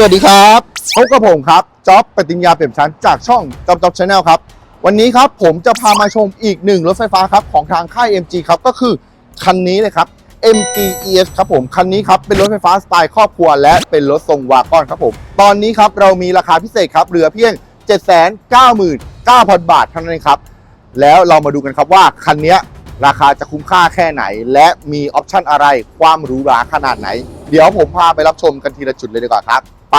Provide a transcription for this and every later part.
สวัสดีครับพบกับผมครับจ๊อบปฏิญญาเปี่ยมชั้นจากช่องจ๊อบจ๊อบชาแนลครับ วันนี้ครับผมจะพามาชมอีกหนึ่งรถไฟฟ้าครับของทางค่าย MG ครับก็คือคันนี้เลยครับ MG ES ครับผมคันนี้ครับเป็นรถไฟฟ้าสไตล์ครอบครัว และเป็นรถทรงวากอนครับผมตอนนี้ครับเรามีราคาพิเศษครับเหลือเพียง 799,000 บาทเท่านั้นครับ แล้วเรามาดูกันครับว่าคันนี้ราคาจะคุ้มค่าแค่ไหน และมีออปชั่นอะไรความหรูหราขนาดไหน เดี๋ยวผมพาไปรับชมกันทีละจุดเลยดีกว่าครับไป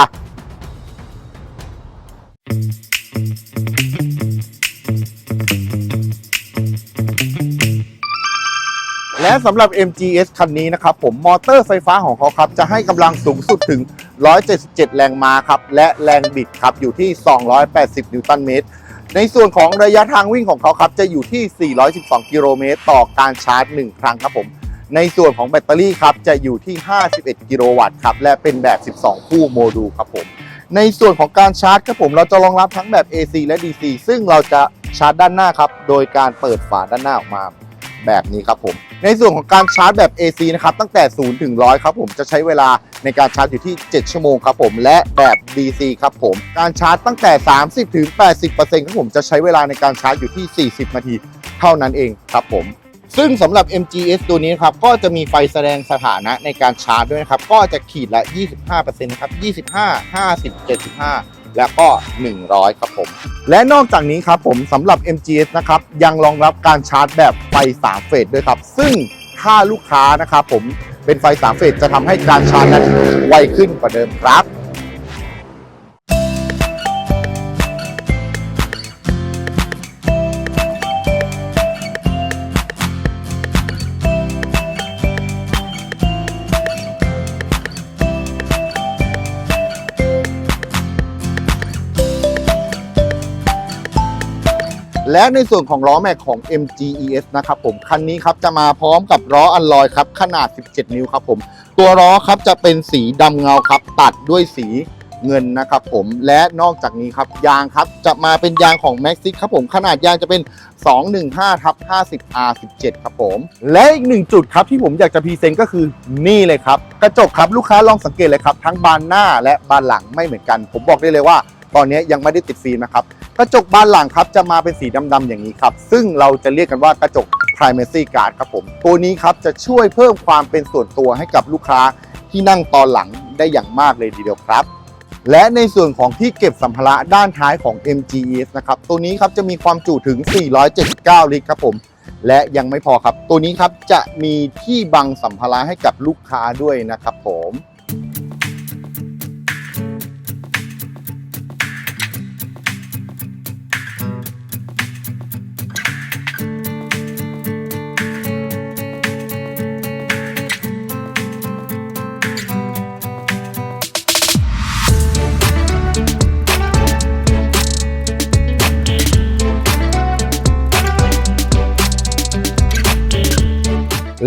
และสำหรับ MGS คันนี้นะครับผมมอเตอร์ไฟฟ้าของเขาครับ จะให้กำลังสูงสุดถึง 177 แรงม้าครับ และแรงบิดครับ อยู่ที่ 280 นิวตันเมตร ในส่วนของระยะทางวิ่งของเขาครับ จะอยู่ที่ 412 กิโลเมตร ต่อการชาร์จ 1 ครั้งครับผม ในส่วนของแบตเตอรี่ครับจะอยู่ที่ 51 กิโลวัตต์ครับและเป็นแบบ 12 คู่โมดูลครับผม ในส่วนของการชาร์จครับผมเราจะรองรับทั้งแบบ AC และ DC ซึ่งเราจะชาร์จด้านหน้าครับโดยการเปิดฝาด้านหน้าออกมาแบบนี้ครับผม ในส่วนของการชาร์จแบบ AC นะครับตั้งแต่ 0 ถึง 100 ครับผมจะใช้เวลาในการชาร์จอยู่ที่ 7 ชั่วโมงครับผม และแบบ DC ครับผม การชาร์จตั้งแต่ 30 ถึง 80%ครับผมจะใช้เวลาในการชาร์จอยู่ที่ 40 นาที เท่านั้นเองครับผม ซึ่งสำหรับ MGS ตัวนี้ครับก็จะมีไฟแสดงสถานะในการชาร์จด้วยนะครับ ก็จะขีดละ 25%ครับ 25 50 75 แล้วก็ 100 ครับผม และนอกจากนี้ครับผมสำหรับ MGS นะครับยังรองรับการชาร์จแบบไฟ 3 เฟสด้วยครับ ซึ่งถ้าลูกค้านะครับผมเป็นไฟ 3 เฟสจะทำให้การชาร์จนั้นไวขึ้นกว่าเดิมครับ และในส่วนของล้อแม็กของ MGES นะครับผมคันนี้ครับจะมาพร้อมกับล้ออัลลอยครับขนาด 17 นิ้วครับผมตัวล้อครับจะเป็นสีดำเงาครับตัดด้วยสีเงินนะครับผมและนอกจากนี้ครับยางครับจะมาเป็นยางของ m a x ซิครับผมขนาดยางจะเป็น 215ทับ50 R17 ครับผมและอีกหนึ่งจุดครับที่ผมอยากจะพรีเซนต์ก็คือนี่เลยครับ กระจกครับลูกค้าลองสังเกตเลยครับ ทั้งบานหน้าและบานหลังไม่เหมือนกัน ผมบอกได้เลยว่า ตอนนี้ยังไม่ได้ติดฟิล์มนะครับ กระจกบานหลังครับจะมาเป็นสีดำๆอย่างนี้ครับ ซึ่งเราจะเรียกกันว่ากระจก primacy guard ครับผม ตัวนี้ครับจะช่วยเพิ่มความเป็นส่วนตัวให้กับลูกค้าที่นั่งตอนหลังได้อย่างมากเลยทีเดียวครับ และในส่วนของที่เก็บสัมภาระด้านท้ายของ MGS นะครับ ตัวนี้ครับจะมีความจุถึง 479 ลิตรครับผม และยังไม่พอครับ ตัวนี้ครับจะมีที่บังสัมภาระให้กับลูกค้าด้วยนะครับผม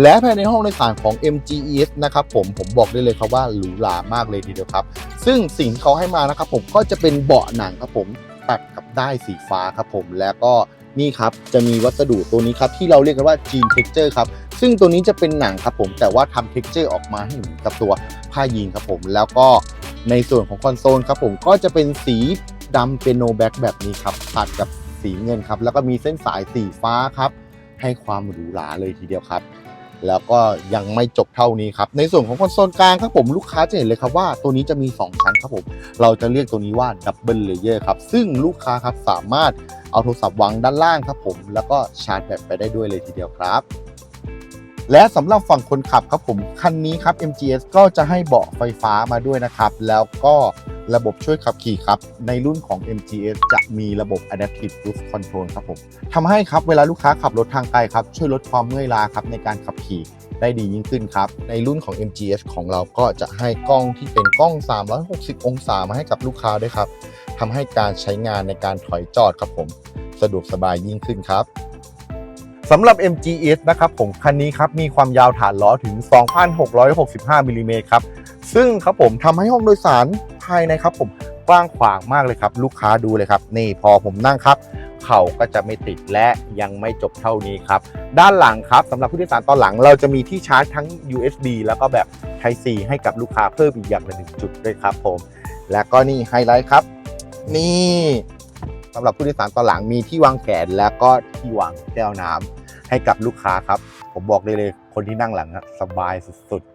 และภายในห้องโดยสารของ MGES นะครับผมผมบอกได้เลยครับว่าหรูหรามากเลยทีเดียวครับ ซึ่งสิ่งที่เขาให้มานะครับผมก็จะเป็นเบาะหนังครับผมตัดกับได้สีฟ้าครับผมแล้วก็นี่ครับจะมีวัสดุตัวนี้ครับที่เราเรียกกันว่า Jean Texture ครับซึ่งตัวนี้จะเป็นหนังครับผมแต่ว่าทำ texture ออกมาให้เหมือนกับตัวผ้ายีนครับผมแล้วก็ในส่วนของคอนโซลครับผมก็จะเป็นสีดำเปียโนแบ็กแบบนี้ครับตัดกับสีเงินครับแล้วก็มีเส้นสายสีฟ้าครับให้ความหรูหราเลยทีเดียวครับ แล้วก็ยังไม่จบเท่านี้ครับ ในส่วนของคอนโซลกลางครับผมลูกค้าจะเห็นเลยครับว่าตัวนี้จะมี 2 ชั้นครับผม เราจะเรียกตัวนี้ว่าดับเบิลเลเยอร์ครับ ซึ่งลูกค้าครับสามารถเอาโทรศัพท์วางด้านล่างครับผม แล้วก็ชาร์จแบตไปได้ด้วยเลยทีเดียวครับ และสำหรับฝั่งคนขับครับผมคันนี้ครับ MGS ก็จะให้เบาะไฟฟ้ามาด้วยนะครับ แล้วก็ระบบช่วยขับขี่ครับ ในรุ่นของ MGS จะมีระบบ Adaptive Cruise Control ครับผมทำให้ครับเวลาลูกค้าขับรถทางไกลครับ ช่วยลดความเมื่อยล้าครับในการขับขี่ได้ดียิ่งขึ้นครับ ในรุ่นของ MGS ของเราก็จะให้กล้องที่เป็นกล้อง 360 องศามาให้กับลูกค้าด้วยครับทำให้การใช้งานในการถอยจอดครับผม สะดวกสบายยิ่งขึ้นครับ สำหรับ MGS นะครับผมคันนี้ครับมีความยาวฐานล้อถึง 2,665มิลลิเมตรครับซึ่งครับผมทำให้ห้องโดยสารภายในครับผมกว้างขวางมากเลยครับ ลูกค้าดูเลยครับ นี่พอผมนั่งครับ เข่าก็จะไม่ติดและยังไม่จบเท่านี้ครับ ด้านหลังครับสำหรับผู้โดยสารตอนหลัง เราจะมีที่ชาร์จทั้ง USB แล้วก็แบบ Type C ให้กับลูกค้าเพิ่มอีกอย่างละหนึ่งจุดด้วยครับผม และก็นี่ไฮไลท์ครับ นี่ สำหรับผู้โดยสารตอนหลังมีที่วางแขนและก็ที่วางแก้วน้ำให้กับลูกค้าครับ ผมบอกได้เลยคนที่นั่งหลังอะสบายสุดๆ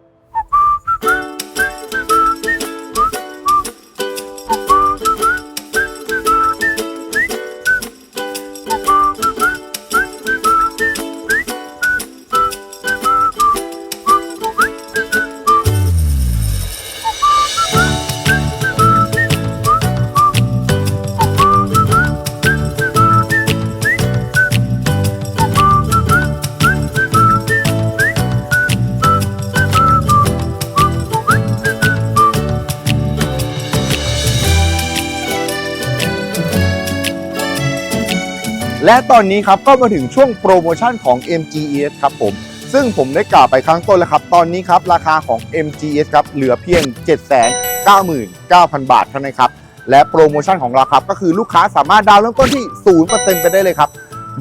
และตอนนี้ครับก็มาถึงช่วงโปรโมชั่นของ MGES ครับผม ซึ่งผมได้กล่าวไปข้งต้นแล้วครับ ตอนนี้ครับราคาของ MGES ครับเหลือเพียง 799,000 บาทเท่านั้นครับ และโปรโมชั่นของเราครับก็คือลูกค้าสามารถดาวน์เริ่มต้นที่ 0%ไปได้เลยครับ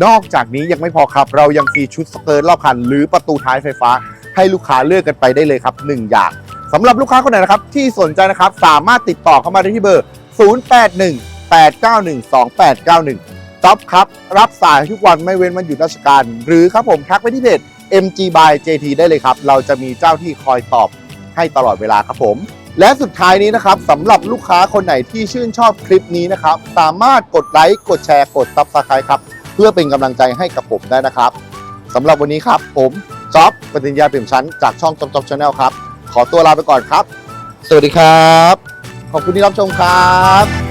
นอกจากนี้ยังไม่พอครับ เรายังฟรีชุดสเกิร์ตรอบคัน หรือประตูท้ายไฟฟ้า ให้ลูกค้าเลือกกันไปได้เลยครับ 1 อย่างสำหรับลูกค้าคนไหนนะครับที่สนใจนะครับสามารถติดต่อเข้ามาได้ที่เบอร์ 081 891 2891 จ๊อบครับ รับสายทุกวันไม่เว้นวันหยุดราชการ หรือครับผมทักไปที่เพจ MG by JT ได้เลยครับ เราจะมีเจ้าที่คอยตอบให้ตลอดเวลาครับผม และสุดท้ายนี้นะครับสำหรับลูกค้าคนไหนที่ชื่นชอบคลิปนี้นะครับ สามารถกดไลค์กดแชร์กด Subscribe ครับ เพื่อเป็นกำลังใจให้กับผมได้นะครับสำหรับวันนี้ครับผมจ๊อบปฏิญญาเปี่ยมชั้นจากช่องจ๊อบจ๊อบชาแนลครับ ขอตัวลาไปก่อนครับ สวัสดีครับ ขอบคุณที่รับชมครับ